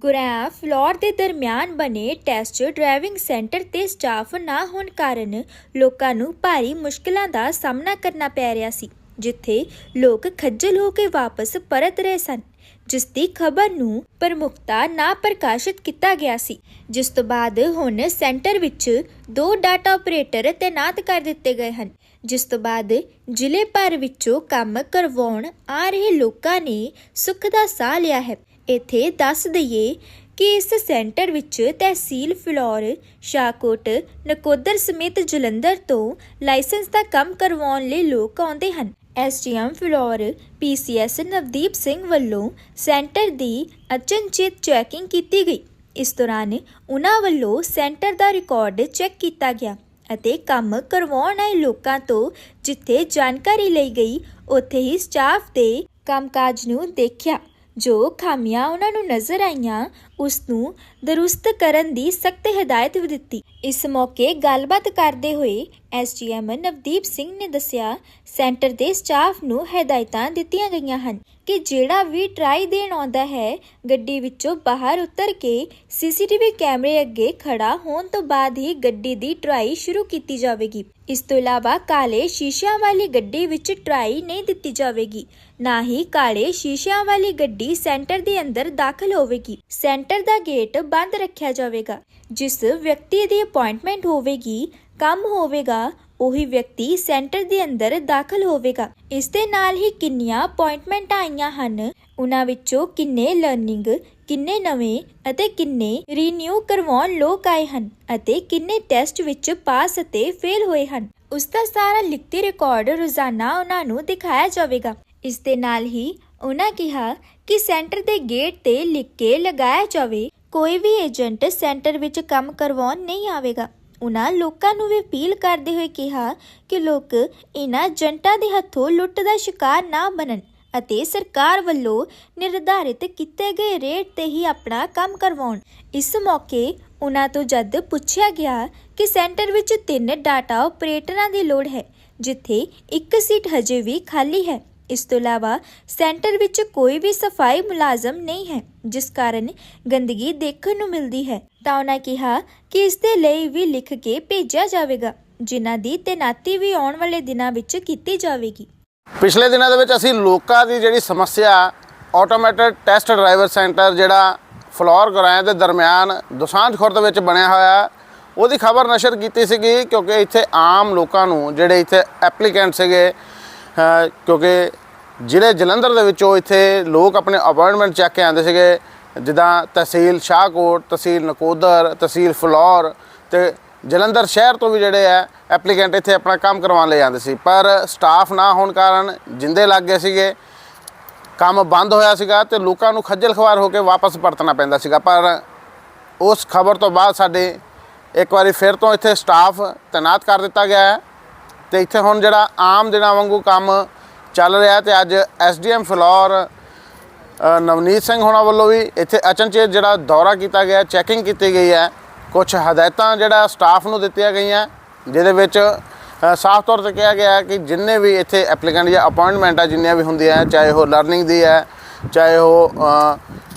ਗੁਰੇਆ floor ਦੇ ਦਰਮਿਆਨ ਬਣੇ ਟੈਸਟ ਡਰਾਈਵਿੰਗ ਸੈਂਟਰ ਤੇ ਸਟਾਫ ਨਾ ਹੋਣ ਕਾਰਨ ਲੋਕਾਂ ਨੂੰ ਭਾਰੀ ਮੁਸ਼ਕਲਾਂ ਦਾ ਸਾਹਮਣਾ ਕਰਨਾ ਪੈ ਰਿਹਾ ਸੀ, ਜਿੱਥੇ ਲੋਕ ਖੱਜਲ ਹੋ ਕੇ ਵਾਪਸ ਪਰਤ ਰਹੇ ਸਨ, ਜਿਸ ਦੀ ਖਬਰ ਨੂੰ ਪ੍ਰਮੁਖਤਾ ਨਾ ਪ੍ਰਕਾਸ਼ਿਤ ਕੀਤਾ ਗਿਆ ਸੀ, ਜਿਸ ਤੋਂ ਬਾਅਦ ਹੁਣ ਸੈਂਟਰ ਵਿੱਚ ਦੋ ਡਾਟਾ ਆਪਰੇਟਰ ਤੈਨਾਤ ਕਰ ਦਿੱਤੇ ਗਏ ਹਨ, ਜਿਸ ਤੋਂ ਬਾਅਦ ਜ਼ਿਲ੍ਹੇ ਭਰ ਵਿੱਚੋਂ ਕੰਮ ਕਰਵਾਉਣ ਆ ਰਹੇ ਲੋਕਾਂ ਨੇ ਸੁੱਖ ਦਾ ਸਾਹ ਲਿਆ ਹੈ। ਇੱਥੇ ਦੱਸ ਦਈਏ ਕਿ ਇਸ ਸੈਂਟਰ ਵਿੱਚ ਤਹਿਸੀਲ ਫਲੋਰ, ਸ਼ਾਹਕੋਟ, ਨਕੋਦਰ ਸਮੇਤ ਜਲੰਧਰ ਤੋਂ ਲਾਇਸੈਂਸ ਦਾ ਕੰਮ ਕਰਵਾਉਣ ਲਈ ਲੋਕ ਆਉਂਦੇ ਹਨ। ਐਸਟੀਐਮ ਫਲੋਰ, ਪੀਸੀਐਸ ਨਵਦੀਪ ਸਿੰਘ ਵੱਲੋਂ ਸੈਂਟਰ ਦੀ ਅਚਨਚੇਤ ਚੈਕਿੰਗ ਕੀਤੀ ਗਈ। ਇਸ ਦੌਰਾਨ ਉਹਨਾਂ ਵੱਲੋਂ ਸੈਂਟਰ ਦਾ ਰਿਕਾਰਡ ਚੈੱਕ ਕੀਤਾ ਗਿਆ ਅਤੇ ਕੰਮ ਕਰਵਾਉਣ ਆਏ ਲੋਕਾਂ ਤੋਂ ਜਿੱਥੇ ਜਾਣਕਾਰੀ ਲਈ ਗਈ, ਉੱਥੇ ਹੀ ਸਟਾਫ ਦੇ ਕੰਮਕਾਜ ਨੂੰ ਦੇਖਿਆ। ਜੋ ਖਾਮੀਆਂ ਉਹਨਾਂ ਨੂੰ ਨਜ਼ਰ ਆਈਆਂ ਉਸ ਨੂੰ ਦਰੁਸਤ ਕਰਨ ਦੀ ਸਖਤ ਹਦਾਇਤ ਵੀ ਦਿੱਤੀ। ਇਸ ਮੌਕੇ ਗੱਲਬਾਤ ਕਰਦੇ ਹੋਏ ਐਸਜੀਐਮ ਨਵਦੀਪ ਸਿੰਘ ਨੇ ਦੱਸਿਆ, ਸੈਂਟਰ ਦੇ ਸਟਾਫ ਨੂੰ ਹਦਾਇਤਾਂ ਦਿੱਤੀਆਂ ਗਈਆਂ ਹਨ ਕਿ ਜਿਹੜਾ ਵੀ ਟਰਾਈ ਦੇਣ ਆਉਂਦਾ ਹੈ, ਗੱਡੀ ਵਿੱਚੋਂ ਬਾਹਰ ਉਤਰ ਕੇ ਸੀਸੀਟੀਵੀ ਕੈਮਰੇ ਅੱਗੇ ਖੜਾ ਹੋਣ ਤੋਂ ਬਾਅਦ ਹੀ ਗੱਡੀ ਦੀ ਟਰਾਈ ਸ਼ੁਰੂ ਕੀਤੀ ਜਾਵੇਗੀ। ਇਸ ਤੋਂ ਇਲਾਵਾ ਕਾਲੇ ਸ਼ੀਸ਼ਿਆਂ ਵਾਲੀ ਗੱਡੀ ਵਿੱਚ ਟਰਾਈ ਨਹੀਂ ਦਿੱਤੀ ਜਾਵੇਗੀ, ਨਾ ਹੀ ਕਾਲੇ ਸ਼ੀਸ਼ਿਆਂ ਵਾਲੀ ਗੱਡੀ ਸੈਂਟਰ ਦੇ ਅੰਦਰ ਦਾਖਲ ਹੋਵੇਗੀ। ਸੈਂਟਰ ਦਾ ਗੇਟ ਬੰਦ ਰੱਖਿਆ ਜਾਵੇਗਾ, ਜਿਸ ਵਿਅਕਤੀ ਦੀ ਅਪਾਇੰਟਮੈਂਟ ਹੋਵੇਗੀ, ਕੰਮ ਹੋਵੇਗਾ, ਉਹੀ ਵਿਅਕਤੀ ਸੈਂਟਰ ਦੇ ਅੰਦਰ ਦਾਖਲ ਹੋਵੇਗਾ। ਇਸ ਦੇ ਨਾਲ ਹੀ ਕਿੰਨੀਆਂ ਅਪਾਇੰਟਮੈਂਟ ਆਈਆਂ ਹਨ, ਉਹਨਾਂ ਵਿੱਚੋਂ ਕਿੰਨੇ ਲਰਨਿੰਗ ਕਿੰਨੇ ਨਵੇਂ ਅਤੇ ਕਿੰਨੇ ਰੀਨਿਊ ਕਰਵਾਉਣ ਲੋਕ ਆਏ ਹਨ ਅਤੇ ਕਿੰਨੇ ਟੈਸਟ ਵਿੱਚ ਪਾਸ ਅਤੇ ਫੇਲ ਹੋਏ ਹਨ। ਉਸ ਦਾ ਸਾਰਾ ਲਿਖਤੀ ਰਿਕਾਰਡ ਰੋਜ਼ਾਨਾ ਉਹਨਾਂ ਨੂੰ ਦਿਖਾਇਆ ਜਾਵੇਗਾ। ਇਸ ਦੇ ਨਾਲ ਹੀ ਉਹਨਾਂ ਕਿਹਾ ਕਿ ਸੈਂਟਰ ਦੇ ਗੇਟ ਤੇ ਲਿਖ ਕੇ ਲਗਾਇਆ ਜਾਵੇ, ਕੋਈ ਵੀ ਏਜੰਟ ਸੈਂਟਰ ਵਿੱਚ ਕੰਮ ਕਰਵਾਉਣ ਨਹੀਂ ਆਵੇਗਾ। ਉਹਨਾਂ ਲੋਕਾਂ ਨੂੰ ਵੀ ਅਪੀਲ ਕਰਦੇ ਹੋਏ ਕਿਹਾ ਕਿ ਲੋਕ ਇਹਨਾਂ ਏਜੰਟਾਂ ਦੇ ਹੱਥੋਂ ਲੁੱਟ ਦਾ ਸ਼ਿਕਾਰ ਨਾ ਬਣਨ ਅਤੇ ਸਰਕਾਰ ਵੱਲੋਂ ਨਿਰਧਾਰਿਤ ਕੀਤੇ ਗਏ ਰੇਟ ਤੇ ਹੀ ਆਪਣਾ ਕੰਮ ਕਰਵਾਉਣ। ਇਸ ਮੌਕੇ ਉਹਨਾਂ ਤੋਂ ਜਦ ਪੁੱਛਿਆ ਗਿਆ ਕਿ ਸੈਂਟਰ ਵਿੱਚ ਤਿੰਨ ਡਾਟਾ ਆਪਰੇਟਰਾਂ ਦੀ ਲੋੜ ਹੈ, ਜਿੱਥੇ ਇੱਕ ਸੀਟ ਹਜੇ ਵੀ ਖਾਲੀ ਹੈ। ਇਸ ਤੋਂ ਇਲਾਵਾ ਸੈਂਟਰ ਵਿੱਚ ਕੋਈ ਵੀ ਸਫ਼ਾਈ ਮੁਲਾਜ਼ਮ ਨਹੀਂ ਹੈ, ਜਿਸ ਕਾਰਨ ਗੰਦਗੀ ਦੇਖਣ ਨੂੰ ਮਿਲਦੀ ਹੈ। ਤਾਂ ਉਹਨਾਂ ਕਿਹਾ ਕਿ ਇਸ ਦੇ ਲਈ ਵੀ ਲਿਖ ਕੇ ਭੇਜਿਆ ਜਾਵੇਗਾ, ਜਿਨ੍ਹਾਂ ਦੀ ਤੈਨਾਤੀ ਵੀ ਆਉਣ ਵਾਲੇ ਦਿਨਾਂ ਵਿੱਚ ਕੀਤੀ ਜਾਵੇਗੀ। ਪਿਛਲੇ ਦਿਨਾਂ ਦੇ ਵਿੱਚ ਅਸੀਂ ਲੋਕਾਂ ਦੀ ਜਿਹੜੀ ਸਮੱਸਿਆ ਆਟੋਮੈਟਿਕ ਟੈਸਟ ਡਰਾਈਵਰ ਸੈਂਟਰ ਜਿਹੜਾ ਫਲੋਰ ਗੁਰਾਇਆ ਦੇ ਦਰਮਿਆਨ ਦੁਸਾਂਝ ਖੁਰਦ ਵਿੱਚ ਬਣਿਆ ਹੋਇਆ, ਉਹਦੀ ਖਬਰ ਨਸ਼ਰ ਕੀਤੀ ਸੀਗੀ, ਕਿਉਂਕਿ ਇੱਥੇ ਆਮ ਲੋਕਾਂ ਨੂੰ ਜਿਹੜੇ ਇੱਥੇ ਐਪਲੀਕੈਂਟ ਸੀਗੇ ਕਿਉਂਕਿ ਜ਼ਿਲ੍ਹੇ ਜਲੰਧਰ ਦੇ ਵਿੱਚੋਂ ਇੱਥੇ ਲੋਕ ਆਪਣੇ ਅਪਾਇੰਟਮੈਂਟ ਚੱਕ ਕੇ ਆਉਂਦੇ ਸੀਗੇ, ਜਿੱਦਾਂ ਤਹਿਸੀਲ ਸ਼ਾਹਕੋਟ, ਤਹਿਸੀਲ ਨਕੋਦਰ, ਤਹਿਸੀਲ ਫਲੌਰ ਤੇ ਜਲੰਧਰ ਸ਼ਹਿਰ ਤੋਂ ਵੀ ਜਿਹੜੇ ਆ ਐਪਲੀਕੈਂਟ ਇੱਥੇ ਆਪਣਾ ਕੰਮ ਕਰਵਾਉਣ ਲਈ ਆਉਂਦੇ ਸੀ। ਪਰ ਸਟਾਫ ਨਾ ਹੋਣ ਕਾਰਨ ਜਿੰਦੇ ਲੱਗ ਗਏ ਸੀਗੇ, ਕੰਮ ਬੰਦ ਹੋਇਆ ਸੀਗਾ ਤੇ ਲੋਕਾਂ ਨੂੰ ਖੱਜਲ ਖਵਾਰ ਹੋ ਕੇ ਵਾਪਸ ਪਰਤਣਾ ਪੈਂਦਾ ਸੀਗਾ। ਪਰ ਉਸ ਖਬਰ ਤੋਂ ਬਾਅਦ ਸਾਡੇ ਇੱਕ ਵਾਰੀ ਫਿਰ ਤੋਂ ਇੱਥੇ ਸਟਾਫ ਤੈਨਾਤ ਕਰ ਦਿੱਤਾ ਗਿਆ ਹੈ। ਤੇ ਇੱਥੇ ਹੁਣ ਜਿਹੜਾ ਆਮ ਦਿਨਾਂ ਵਾਂਗੂ ਕੰਮ ਚੱਲ ਰਿਹਾ ਤੇ ਅੱਜ ਐਸਡੀਐਮ ਫਲੋਰ ਅ, ਨਵਨੀਤ ਸਿੰਘ ਹੋਣਾ ਵੱਲੋਂ ਵੀ ਇੱਥੇ ਅਚਨਚੇਤ ਜਿਹੜਾ ਦੌਰਾ ਕੀਤਾ ਗਿਆ ਚੈਕਿੰਗ ਕੀਤੀ ਗਈ ਹੈ। ਕੁਝ ਹਦਾਇਤਾਂ ਜਿਹੜਾ ਸਟਾਫ ਨੂੰ ਦਿੱਤੀਆਂ ਗਈਆਂ ਜਿਹਦੇ ਵਿੱਚ ਸਾਫ਼ ਤੌਰ ਤੇ ਕਿਹਾ ਗਿਆ ਕਿ ਜਿੰਨੇ ਵੀ ਇੱਥੇ ਐਪਲੀਕੈਂਟ ਜਾਂ ਅਪਾਇੰਟਮੈਂਟ ਆ ਜਿੰਨੀਆਂ ਵੀ ਹੁੰਦੀਆਂ ਚਾਹੇ ਉਹ ਲਰਨਿੰਗ ਦੀ ਹੈ ਚਾਹੇ ਉਹ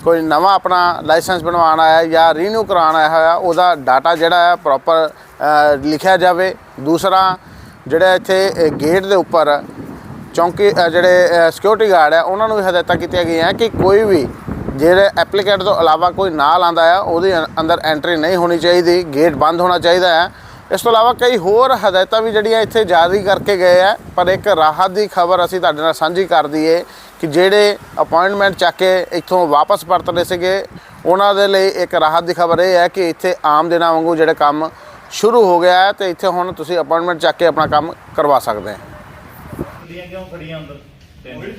ਕੋਈ ਨਵਾਂ ਆਪਣਾ ਲਾਇਸੈਂਸ ਬਣਵਾਉਣ ਆਇਆ ਜਾਂ ਰੀਨਿਊ ਕਰਾਉਣ ਆਇਆ ਹੋਇਆ ਉਹਦਾ ਡਾਟਾ ਜਿਹੜਾ ਹੈ ਪ੍ਰੋਪਰ ਲਿਖਿਆ ਜਾਵੇ। ਦੂਸਰਾ ਜਿਹੜਾ ਇੱਥੇ ਗੇਟ ਦੇ ਉੱਪਰ ਚੌਂਕੀ ਜਿਹੜੇ ਸਿਕਿਉਰਿਟੀ ਗਾਰਡ ਹੈ, ਉਹਨਾਂ ਨੂੰ ਵੀ ਹਦਾਇਤਾਂ ਕੀਤੀਆਂ ਗਈਆਂ ਕਿ ਕੋਈ ਵੀ ਜਿਹੜੇ ਐਪਲੀਕੈਂਟ ਤੋਂ ਇਲਾਵਾ ਕੋਈ ਨਾਲ ਆਂਦਾ ਹੈ, ਉਹਦੇ ਅੰ- ਅੰਦਰ ਐਂਟਰੀ ਨਹੀਂ ਹੋਣੀ ਚਾਹੀਦੀ ਗੇਟ ਬੰਦ ਹੋਣਾ ਚਾਹੀਦਾ ਹੈ। ਇਸ ਤੋਂ ਇਲਾਵਾ ਕਈ ਹੋਰ ਹਦਾਇਤਾਂ ਵੀ ਜਿਹੜੀਆਂ ਇੱਥੇ ਜਾਰੀ ਕਰਕੇ ਗਏ ਆ ਪਰ ਇੱਕ ਰਾਹਤ ਦੀ ਖਬਰ ਅਸੀਂ ਤੁਹਾਡੇ ਨਾਲ ਸਾਂਝੀ ਕਰ ਦਈਏ ਕਿ ਜਿਹੜੇ ਅਪਾਇੰਟਮੈਂਟ ਚੱਕ ਕੇ ਇੱਥੋਂ ਵਾਪਸ ਪਰਤਦੇ ਸੀਗੇ, ਉਹਨਾਂ ਦੇ ਲਈ ਇੱਕ ਰਾਹਤ ਦੀ ਖਬਰ ਇਹ ਹੈ ਕਿ ਇੱਥੇ ਆਮ ਦਿਨਾਂ ਵਾਂਗੂ ਜਿਹੜੇ ਕੰਮ ਸ਼ੁਰੂ ਹੋ ਗਿਆ ਹੈ ਤੇ ਇੱਥੇ ਹੁਣ ਤੁਸੀਂ ਅਪਾਇੰਟਮੈਂਟ ਚੱਕ ਕੇ ਆਪਣਾ ਕੰਮ ਕਰਵਾ ਸਕਦੇ ਹੋ ਗੱਡੀਆਂ ਕਿਉਂ ਖੜੀਆਂ ਅੰਦਰ ਤਿੰਨ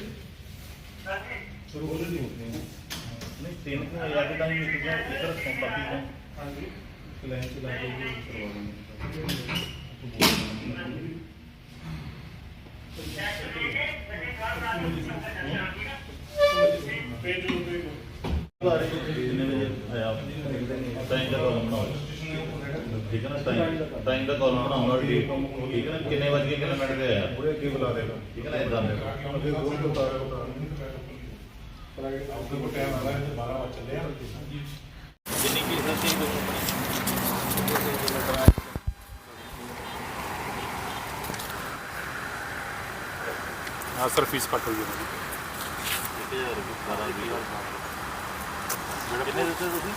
ਸ਼ੁਰੂ ਹੋ ਗਈ ਨਹੀਂ ਤਿੰਨ ਕਿਉਂ ਯਾਦ ਤਾਂ ਨਹੀਂ ਇੱਕ ਇਧਰ ਫੋਨ ਕਾਪੀ ਹੈ ਹਾਂਜੀ ਕਲੈਨ ਚਲਾ ਕੇ ਕਰਵਾ ਦਿੰਦੇ ਕਿੰਨੇ ਵਜੇ ਆਇਆ ਟਾਈਮ ਦਾ ਕਾਲਮ ਬਣਾਓ ਠੀਕ ਹੈ ਨਾ ਟਾਈਮ ਟਾਈਮ ਦਾ ਕਾਲਮ ਬਣਾਉਣਾ ਵੀ ਠੀਕ ਹੈ ਨਾ ਕਿੰਨੇ ਵਜੇ ਕਿੰਨੇ ਮਿੰਟ ਦੇ ਆ? ਪੂਰੇ ਕੀ ਬੁਲਾ ਦੇਗਾ। ਠੀਕ ਹੈ ਨਾ ਇਦਾਂ ਦੇ। ਅੱਗੇ ਗੋਲ ਤੋਂ ਤਾਰੇ ਪਰ ਅਗੇ ਆਪਣੇ ਕੋ ਟਾਈਮ ਆਇਆ ਤੇ 12 ਵਜੇ ਚੱਲੇ ਆ ਜਿੰਨੀ ਕੀ ਸਸਤੀ ਦੋ ਕੰਪਨੀ ਹਾਂ ਸਰ ਫੀਸ ਕੱਟ ਹੋਈ ਹੈ। 1000 ਰੁਪਏ 12 ਦੀ ਜਿਹੜਾ ਕਿੰਨੇ ਦਿੱਤੇ ਤੁਸੀਂ?